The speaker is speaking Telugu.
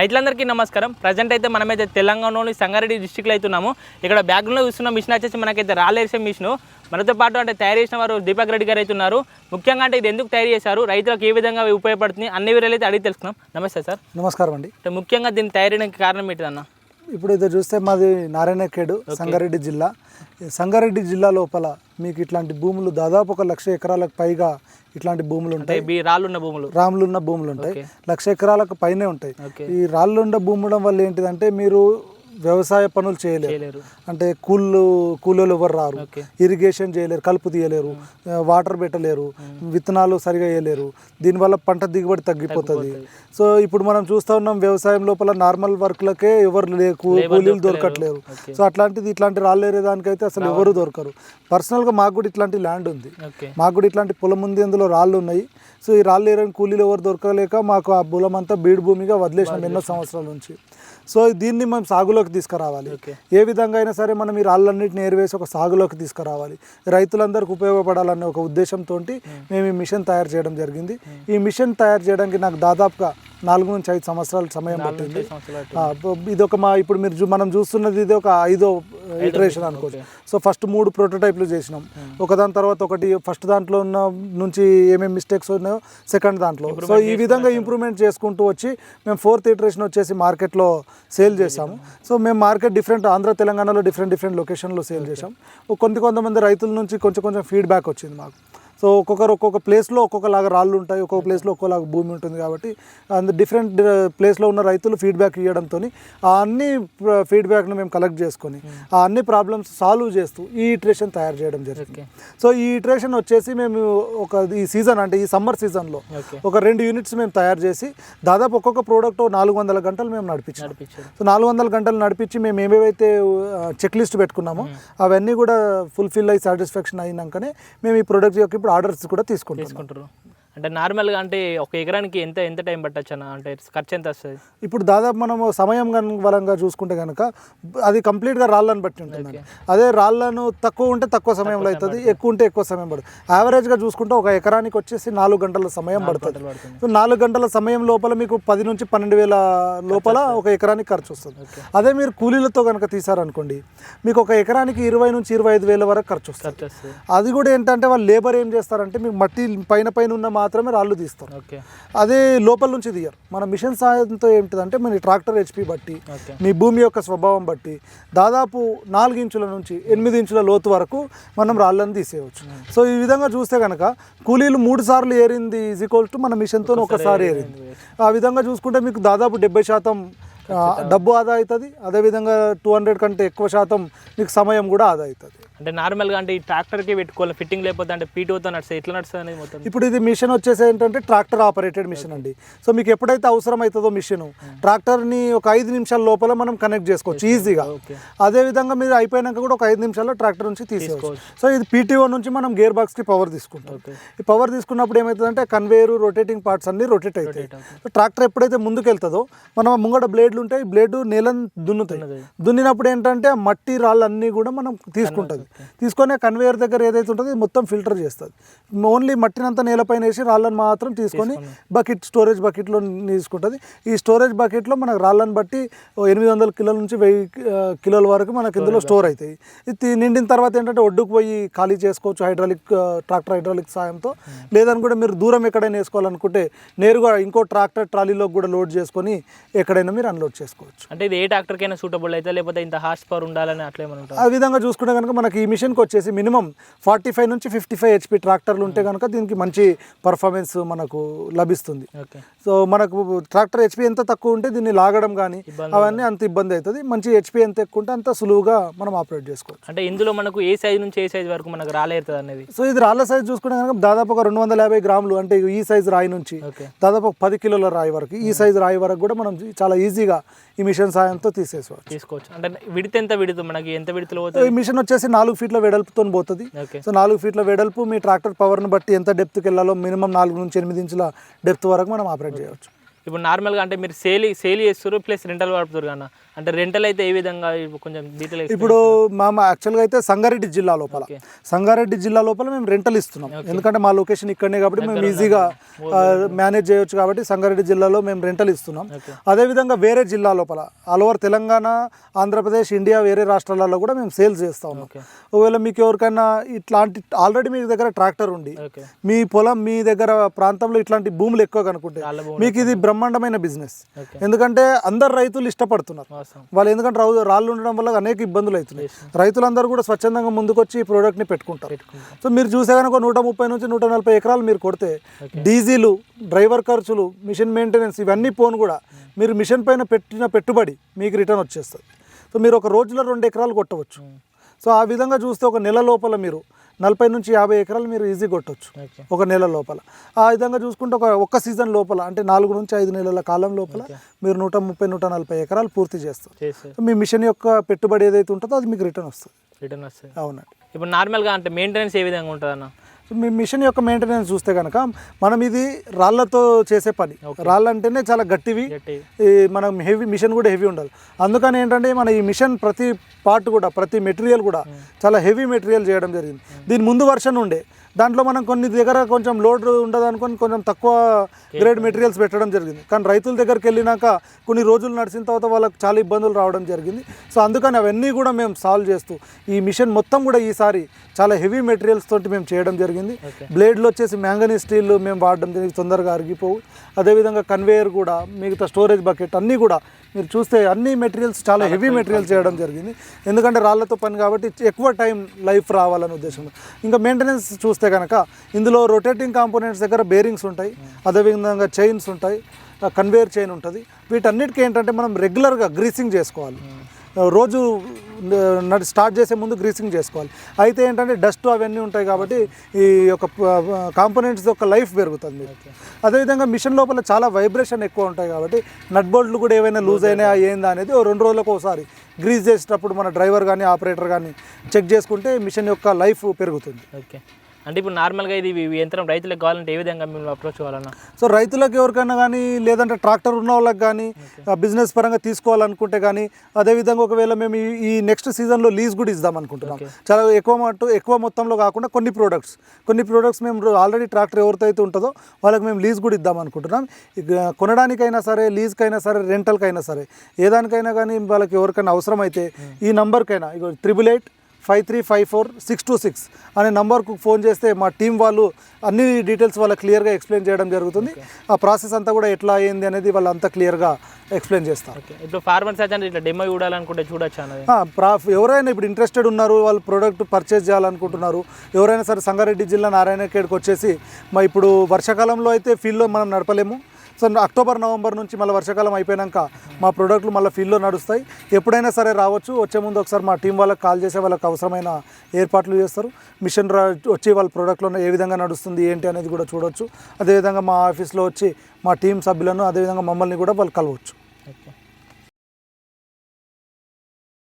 రైతులందరికీ నమస్కారం. ప్రజెంట్ అయితే మనమైతే తెలంగాణలోని సంగారెడ్డి డిస్టిక్లో అయితే ఉన్నాము. ఇక్కడ బ్యాక్గ్రౌండ్లో చూస్తున్న మిషన్ వచ్చేసి మనకైతే రాలేసే మిషన్. మనతో పాటు అంటే తయారు చేసిన వారు దీపక్ రెడ్డి గారు అయితే ఉన్నారు. ముఖ్యంగా అంటే ఇది ఎందుకు తయారు చేశారు? రైతులకు ఏ విధంగా ఉపయోగపడుతుంది అన్ని వివరాలు అయితే అడిగి తెలుసుకున్నాం నమస్తే సార్. నమస్కారం అండి. అంటే ముఖ్యంగా దీన్ని తయారు చేయడానికి కారణం ఏంటిదన్న? ఇప్పుడు ఇది చూస్తే మాది నారాయణఖేడు సంగారెడ్డి జిల్లా. సంగారెడ్డి జిల్లా లోపల మీకు ఇట్లాంటి భూములు దాదాపు ఒక లక్ష ఎకరాలకు పైగా ఇట్లాంటి భూములు ఉంటాయి. రాళ్ళున్న భూములు? రాములున్న భూములు ఉంటాయి. లక్ష ఎకరాలకు పైనే ఉంటాయి. ఈ రాళ్ళుండ భూముల వల్ల ఏంటిదంటే మీరు వ్యవసాయ పనులు చేయలేరు. అంటే కూళ్ళు కూలీలు ఎవరు రారు. ఇరిగేషన్ చేయలేరు కలుపు తీయలేరు వాటర్ పెట్టలేరు విత్తనాలు సరిగా వేయలేరు. దీనివల్ల పంట దిగుబడి తగ్గిపోతుంది. సో ఇప్పుడు మనం చూస్తూ ఉన్నాం వ్యవసాయం లోపల నార్మల్ వర్క్లకే ఎవరు లే కూ- కూలీలు దొరకట్లేరు. సో అట్లాంటిది ఇట్లాంటి రాళ్ళేరే దానికైతే అసలు ఎవరు దొరకరు. పర్సనల్గా మాకు కూడా ఇట్లాంటి ల్యాండ్ ఉంది. మాకు కూడా ఇట్లాంటి పొలం ఉంది అందులో రాళ్ళు ఉన్నాయి. సో ఈ రాళ్ళు ఏరని కూలీలు ఎవరు దొరకలేక మాకు ఆ పొలం అంతా బీడు భూమిగా వదిలేసినాం. ఎన్నో సంవత్సరాల నుంచి. సో దీన్ని మనం సాగులోకి తీసుకురావాలి. ఏ విధంగా అయినా సరే మనం ఈ రాళ్ళన్నింటిని ఏరివేసి ఒక సాగులోకి తీసుకురావాలి. రైతులందరికీ ఉపయోగపడాలనే ఒక ఉద్దేశంతో మేము ఈ మిషన్ తయారు చేయడం జరిగింది. ఈ మిషన్ తయారు చేయడానికి నాకు దాదాపుగా నాలుగు నుంచి ఐదు సంవత్సరాల సమయం పట్టింది. ఇది ఒక మా ఇప్పుడు మీరు మనం చూస్తున్నది ఇది ఒక ఐదో ఇటరేషన్ అనుకోవచ్చు. సో ఫస్ట్ మూడు ప్రోటోటైప్లు చేసినాం. ఒకదాని తర్వాత ఒకటి ఫస్ట్ దాంట్లో ఉన్న నుంచి ఏమేమి మిస్టేక్స్ ఉన్నాయో సెకండ్ దాంట్లో. సో ఈ విధంగా ఇంప్రూవ్మెంట్ చేసుకుంటూ వచ్చి మేము ఫోర్త్ ఇటరేషన్ వచ్చేసి మార్కెట్లో సేల్ చేశాము. సో మేము మార్కెట్ డిఫరెంట్ ఆంధ్ర తెలంగాణలో డిఫరెంట్ డిఫరెంట్ లొకేషన్లో సేల్ చేసాం కొంత కొంతమంది రైతుల నుంచి కొంచెం కొంచెం ఫీడ్బ్యాక్ వచ్చింది మాకు. సో ఒక్కొక్కరు ఒక్కొక్క ప్లేస్లో ఒక్కొక్కలాగా రాళ్ళు ఉంటాయి ఒక్కొక్క ప్లేస్లో ఒక్కోలాగా భూమి ఉంటుంది కాబట్టి అందు డిఫరెంట్ ప్లేస్లో ఉన్న రైతులు ఫీడ్బ్యాక్ ఇవ్వడంతో ఆ అన్ని ఫీడ్బ్యాక్ను మేము కలెక్ట్ చేసుకొని ఆ అన్ని ప్రాబ్లమ్స్ సాల్వ్ చేస్తూ ఈ ఇటరేషన్ తయారు చేయడం జరిగింది. సో ఈ ఇటరేషన్ వచ్చేసి మేము ఒక ఈ సీజన్ అంటే ఈ సమ్మర్ సీజన్లో ఒక రెండు యూనిట్స్ మేము తయారు చేసి దాదాపు ఒక్కొక్క ప్రోడక్ట్ నాలుగు వందల గంటలు మేము నడిపించాం. సో నాలుగు వందల గంటలు నడిపించి మేము ఏమేవైతే చెక్ లిస్ట్ పెట్టుకున్నామో అవన్నీ కూడా ఫుల్ఫిల్ అయ్యి సాటిస్ఫాక్షన్ అయినాకనే మేము ఈ ప్రోడక్ట్ యొక్క ఇప్పుడు ఆర్డర్స్ కూడా తీసుకుంటారు అంటే నార్మల్గా అంటే ఒక ఎకరానికి ఎంత ఎంత టైం పట్టచ్చు అన్న? అంటే ఖర్చు ఎంత వస్తుంది? ఇప్పుడు దాదాపు మనము సమయం బలంగా చూసుకుంటే కనుక అది కంప్లీట్గా రాళ్ళని బట్టి ఉంటుందండి. అదే రాళ్ళను తక్కువ ఉంటే తక్కువ సమయంలో అవుతుంది ఎక్కువ ఉంటే ఎక్కువ సమయం పడుతుంది. యావరేజ్గా చూసుకుంటే ఒక ఎకరానికి వచ్చేసి నాలుగు గంటల సమయం పడుతుంది. సో నాలుగు గంటల సమయం లోపల మీకు పది నుంచి పన్నెండు వేల లోపల ఒక ఎకరానికి ఖర్చు వస్తుంది. అదే మీరు కూలీలతో కనుక తీసారనుకోండి మీకు ఒక ఎకరానికి ఇరవై నుంచి ఇరవై ఐదు వేల వరకు ఖర్చు వస్తుంది. అది కూడా ఏంటంటే వాళ్ళు లేబర్ ఏం చేస్తారంటే మీకు మట్టి పైన పైన ఉన్న మాత్రమే రాళ్ళు తీస్తారు. ఓకే. అదే లోపల నుంచి తీయరు. మన మిషన్ సహాయంతో ఏంటిదంటే మన ట్రాక్టర్ హెచ్పి బట్టి మీ భూమి యొక్క స్వభావం బట్టి దాదాపు నాలుగు ఇంచుల నుంచి ఎనిమిది ఇంచుల లోతు వరకు మనం రాళ్ళని తీసేయవచ్చు. సో ఈ విధంగా చూస్తే కనుక కూలీలు మూడు సార్లు ఏరింది ఈజ్ ఈక్వల్ టు మన మిషన్తో ఒకసారి ఏరింది. ఆ విధంగా చూసుకుంటే మీకు దాదాపు డెబ్బై శాతం డబ్బు ఆదా అవుతుంది. అదేవిధంగా టూ హండ్రెడ్ కంటే ఎక్కువ శాతం మీకు సమయం కూడా ఆదా అవుతుంది. అంటే నార్మల్గా అంటే ఈ ట్రాక్టర్కి పెట్టుకోవాలి ఫిట్టింగ్ లేకపోతే అంటే పీటీఓతో నడుస్తుంది ఎట్లా నడుస్తుంది అనేది మొత్తం? ఇప్పుడు ఇది మిషన్ వచ్చేసి ఏంటంటే ట్రాక్టర్ ఆపరేటెడ్ మిషన్ అండి. సో మీకు ఎప్పుడైతే అవసరం అవుతుందో మిషన్ ట్రాక్టర్ని ఒక ఐదు నిమిషాల లోపల మనం కనెక్ట్ చేసుకోవచ్చు ఈజీగా. ఓకే అదే విధంగా మీరు అయిపోయినాక కూడా ఒక ఐదు నిమిషాల్లో ట్రాక్టర్ నుంచి తీసేయవచ్చు. సో ఇది పీటీఓ నుంచి మనం గేర్ బాక్స్కి పవర్ తీసుకుంటాం. ఈ పవర్ తీసుకున్నప్పుడు ఏమవుతుందంటే కన్వేయర్ రొటేటింగ్ పార్ట్స్ అన్ని రొటేట్ అవుతాయి. ట్రాక్టర్ ఎప్పుడైతే ముందుకు వెళ్తుందో మనం ఆ ముంగట బ్లేడ్లు ఉంటాయి బ్లేడ్ నేలను దున్నుతాయి. దున్నినప్పుడు ఏంటంటే మట్టి రాళ్ళన్నీ కూడా మనం తీసుకుంటుంది. తీసుకొని కన్వేయర్ దగ్గర ఏదైతే ఉంటుందో మొత్తం ఫిల్టర్ చేస్తుంది. ఓన్లీ మట్టినంతా నేలపైన వేసి రాళ్ళని మాత్రం తీసుకొని బకెట్ స్టోరేజ్ బకెట్లో తీసుకుంటుంది. ఈ స్టోరేజ్ బకెట్లో మనకు రాళ్ళని బట్టి ఎనిమిది వందల కిలోల నుంచి వెయ్యి కిలోల వరకు మనకి ఇందులో స్టోర్ అవుతాయి. ఇది నిండిన తర్వాత ఏంటంటే ఒడ్డుకు పోయి ఖాళీ చేసుకోవచ్చు హైడ్రాలిక్ ట్రాక్టర్ హైడ్రాలిక్ సాయంతో. లేదని కూడా మీరు దూరం ఎక్కడైనా వేసుకోవాలనుకుంటే నేరుగా ఇంకో ట్రాక్టర్ ట్రాలీలో కూడా లోడ్ చేసుకొని ఎక్కడైనా మీరు అన్లోడ్ చేసుకోవచ్చు. అంటే ఇది ఏ ట్రాక్టర్కైనా సూటబుల్ అయితే లేకపోతే ఇంత హార్స్ పవర్ ఉండాలని అట్లా ఉంటుంది? ఆ విధంగా చూసుకుంటే కనుక మనకి ఈ మిషన్కి వచ్చేసి మినిమం ఫార్టీ ఫైవ్ నుంచి ఫిఫ్టీ ఫైవ్ హెచ్పి ట్రాక్టర్లు ఉంటే కనుక దీనికి మంచి పర్ఫార్మెన్స్ మనకు లభిస్తుంది. ఓకే. సో మనకు ట్రాక్టర్ హెచ్పి ఎంత తక్కువ ఉంటే దీన్ని లాగడం కానీ అవన్నీ అంత ఇబ్బంది అవుతుంది. మంచి హెచ్పి ఎంత ఎక్కువ ఉంటే అంత సులువుగా మనం ఆపరేట్ చేసుకోవచ్చు. అంటే ఇందులో మనకు ఏ సైజ్ నుంచి ఏ సైజ్ వరకు మనకు రాలేరుతుంది అనేది? సో ఇది రాళ్ళ సైజ్ చూసుకుంటే కనుక దాదాపు ఒక రెండు వందల యాభై గ్రాములు అంటే ఈ సైజ్ రాయి నుంచి దాదాపు పది కిలోల రాయి వరకు ఈ సైజ్ రాయి వరకు కూడా మనం చాలా ఈజీగా ఈ మిషన్ సాయంతో తీసేసుకోవచ్చు. తీసుకోవచ్చు. అంటే విడితే ఎంత విడుతుంది? మనకి ఎంత విడుతులు పోతుంది? ఈ మిషన్ వచ్చేసి నాలుగు ఫీట్ల వెడల్పుతో పోతుంది. సో నాలుగు ఫీట్ల వెడల్పు మీ ట్రాక్టర్ పవర్ని బట్టి ఎంత డెప్త్కి వెళ్ళాలో మినిమం నాలుగు నుంచి ఎనిమిది ఇంచుల డెప్త్ వరకు మనం ఆపరేట్ చేయవచ్చు. ఇప్పుడు నార్మల్గా అంటే మీరు సేల్ సేల్ చేస్తారు ప్లస్ రెంటల్ పడుతున్నారు కన్నా అంటే రెంటల్ అయితే ఏ విధంగా కొంచెం డీటెయిల్ ఇప్పుడు మా యాక్చువల్గా అయితే సంగారెడ్డి జిల్లా లోపల. సంగారెడ్డి జిల్లా లోపల మేము రెంటల్ ఇస్తున్నాం. ఎందుకంటే మా లొకేషన్ ఇక్కడనే కాబట్టి మేము ఈజీగా మేనేజ్ చేయొచ్చు కాబట్టి సంగారెడ్డి జిల్లాలో మేము రెంటల్ ఇస్తున్నాం. అదేవిధంగా వేరే జిల్లా లోపల all over Telangana Andhra Pradesh India వేరే రాష్ట్రాలలో కూడా మేము సేల్స్ చేస్తా ఉన్నాం. ఒకవేళ మీకు ఎవరికైనా ఇట్లాంటి ఆల్రెడీ మీ దగ్గర ట్రాక్టర్ ఉండి మీ పొలం మీ దగ్గర ప్రాంతంలో ఇట్లాంటి భూములు ఎక్కువ కనుక్కుంటే మీకు ఇది బ్రహ్మాండమైన బిజినెస్. ఎందుకంటే అందరు రైతులు ఇష్టపడుతున్నారు. వాళ్ళు ఎందుకంటే రాళ్ళు ఉండడం వల్ల అనేక ఇబ్బందులు అవుతున్నాయి. రైతులందరూ కూడా స్వచ్ఛందంగా ముందుకొచ్చి ఈ ప్రోడక్ట్ని పెట్టుకుంటారు. పెట్టుకుంటాం సో మీరు చూసే కనుక నూట ముప్పై నుంచి నూట నలభై ఎకరాలు మీరు కొడితే డీజిలు డ్రైవర్ ఖర్చులు మిషన్ మెయింటెనెన్స్ ఇవన్నీ పోను కూడా మీరు మిషన్ పైన పెట్టిన పెట్టుబడి మీకు రిటర్న్ వచ్చేస్తుంది. సో మీరు ఒక రోజులో రెండు ఎకరాలు కొట్టవచ్చు. సో ఆ విధంగా చూస్తే ఒక నెల లోపల మీరు నలభై నుంచి యాభై ఎకరాలు మీరు ఈజీ కొట్టవచ్చు ఒక నెల లోపల. ఆ విధంగా చూసుకుంటే ఒక ఒక్క సీజన్ లోపల అంటే నాలుగు నుంచి ఐదు నెలల కాలం లోపల మీరు నూట ముప్పై నూట నలభై ఎకరాలు పూర్తి చేస్తారు. మీ మిషన్ యొక్క పెట్టుబడి ఏదైతే ఉంటుందో అది మీకు రిటర్న్ వస్తుంది. రిటర్న్ వస్తుంది. అవునండి. ఇప్పుడు నార్మల్గా అంటే మెయింటెనెన్స్ ఏ విధంగా ఉంటుంది అన్న మీ మిషన్ యొక్క మెయింటెనెన్స్ చూస్తే కనుక మనం ఇది రాళ్ళతో చేసే పని. రాళ్ళు అంటేనే చాలా గట్టివి. మనం హెవీ మిషన్ కూడా హెవీ ఉండాలి. అందుకని ఏంటంటే మన ఈ మిషన్ ప్రతి పార్ట్ కూడా ప్రతి మెటీరియల్ కూడా చాలా హెవీ మెటీరియల్ చేయడం జరిగింది. దీని ముందు వర్షన్ ఉండే. దాంట్లో మనం కొన్ని దగ్గర కొంచెం లోడ్ ఉండదు అనుకొని కొంచెం తక్కువ గ్రేడ్ మెటీరియల్స్ పెట్టడం జరిగింది. కానీ రైతుల దగ్గరికి వెళ్ళినాక కొన్ని రోజులు నడిచిన తర్వాత వాళ్ళకి చాలా ఇబ్బందులు రావడం జరిగింది. సో అందుకని అవన్నీ కూడా మేము సాల్వ్ చేస్తూ ఈ మిషన్ మొత్తం కూడా ఈసారి చాలా హెవీ మెటీరియల్స్ తోటి మేము చేయడం జరిగింది. బ్లేడ్లు వచ్చేసి మ్యాంగనీ స్టీల్ మేము వాడడం జరిగింది తొందరగా అరిగిపోవు. అదేవిధంగా కన్వేయర్ కూడా మిగతా స్టోరేజ్ బకెట్ అన్నీ కూడా మీరు చూస్తే అన్ని మెటీరియల్స్ చాలా హెవీ మెటీరియల్స్ చేయడం జరిగింది. ఎందుకంటే రాళ్ళతో పని కాబట్టి ఎక్కువ టైం లైఫ్ రావాలనే ఉద్దేశంలో. ఇంకా మెయింటెనెన్స్ చూస్తే కనుక ఇందులో రొటేటింగ్ కాంపోనెంట్స్ దగ్గర బేరింగ్స్ ఉంటాయి అదేవిధంగా చైన్స్ ఉంటాయి కన్వేయర్ చైన్ ఉంటుంది. వీటన్నిటికీ ఏంటంటే మనం రెగ్యులర్గా గ్రీసింగ్ చేసుకోవాలి. రోజు నడి స్టార్ట్ చేసే ముందు గ్రీసింగ్ చేసుకోవాలి. అయితే ఏంటంటే డస్ట్ అవన్నీ ఉంటాయి కాబట్టి ఈ యొక్క కాంపోనెంట్స్ యొక్క లైఫ్ పెరుగుతుంది. అదేవిధంగా మిషన్ లోపల చాలా వైబ్రేషన్ ఎక్కువ ఉంటాయి కాబట్టి నట్ బోల్ట్లు కూడా ఏవైనా లూజ్ అయినా ఏందా అనేది రెండు రోజులకు ఒకసారి గ్రీజ్ చేసేటప్పుడు మన డ్రైవర్ కానీ ఆపరేటర్ కానీ చెక్ చేసుకుంటే మిషన్ యొక్క లైఫ్ పెరుగుతుంది. ఓకే అంటే ఇప్పుడు నార్మల్గా ఇది యంత్రం రైతులకు కావాలంటే ఏ విధంగా మేము అప్రోచ్ కావాలన్నా సో రైతులకు ఎవరికైనా కానీ లేదంటే ట్రాక్టర్ ఉన్న వాళ్ళకి కానీ బిజినెస్ పరంగా తీసుకోవాలనుకుంటే కానీ అదేవిధంగా ఒకవేళ మేము ఈ- నెక్స్ట్ సీజన్లో లీజ్ కూడా ఇద్దాం అనుకుంటున్నాం. చాలా ఎక్కువ మట్టు ఎక్కువ మొత్తంలో కాకుండా కొన్ని ప్రోడక్ట్స్ కొన్ని ప్రోడక్ట్స్ మేము ఆల్రెడీ ట్రాక్టర్ ఎవరితో ఉంటుందో వాళ్ళకి మేము లీజ్ కూడా ఇద్దాం అనుకుంటున్నాం. కొనడానికైనా సరే లీజ్కైనా సరే రెంటల్కైనా సరే ఏ దానికైనా కానీ వాళ్ళకి ఎవరికైనా అవసరం అయితే ఈ నంబర్కైనా ఇక triple eight five three five four six two six అనే నంబర్కు ఫోన్ చేస్తే మా టీం వాళ్ళు అన్ని డీటెయిల్స్ వాళ్ళకి క్లియర్గా ఎక్స్ప్లెయిన్ చేయడం జరుగుతుంది. ఆ ప్రాసెస్ అంతా కూడా ఎట్లా అయింది అనేది వాళ్ళు అంతా క్లియర్గా ఎక్స్ప్లెయిన్ చేస్తారు. ఇప్పుడు ఫార్మర్స్ అయితే ఇట్లా డెమో చూడాలనుకుంటే చూడొచ్చు ఎవరైనా ఇప్పుడు ఇంట్రెస్టెడ్ ఉన్నారు వాళ్ళు ప్రోడక్ట్ పర్చేస్ చేయాలనుకుంటున్నారు ఎవరైనా సరే సంగారెడ్డి జిల్లా నారాయణఖేడ్కి వచ్చేసి మా ఇప్పుడు వర్షాకాలంలో అయితే ఫీల్డ్లో మనం నడపలేము. సో అక్టోబర్ నవంబర్ నుంచి మళ్ళీ వర్షాకాలం అయిపోయాక మా ప్రోడక్ట్లు మళ్ళీ ఫీల్డ్లో నడుస్తాయి. ఎప్పుడైనా సరే రావచ్చు. వచ్చే ముందు ఒకసారి మా టీం వాళ్ళకి కాల్ చేసే వాళ్ళకి అవసరమైన ఏర్పాట్లు చేస్తారు. మిషన్ రా వచ్చి వాళ్ళ ప్రోడక్ట్లో ఏ విధంగా నడుస్తుంది ఏంటి అనేది కూడా చూడొచ్చు. అదేవిధంగా మా ఆఫీస్లో వచ్చి మా టీం సభ్యులను అదేవిధంగా మమ్మల్ని కూడా వాళ్ళు కలవచ్చు. ఓకే.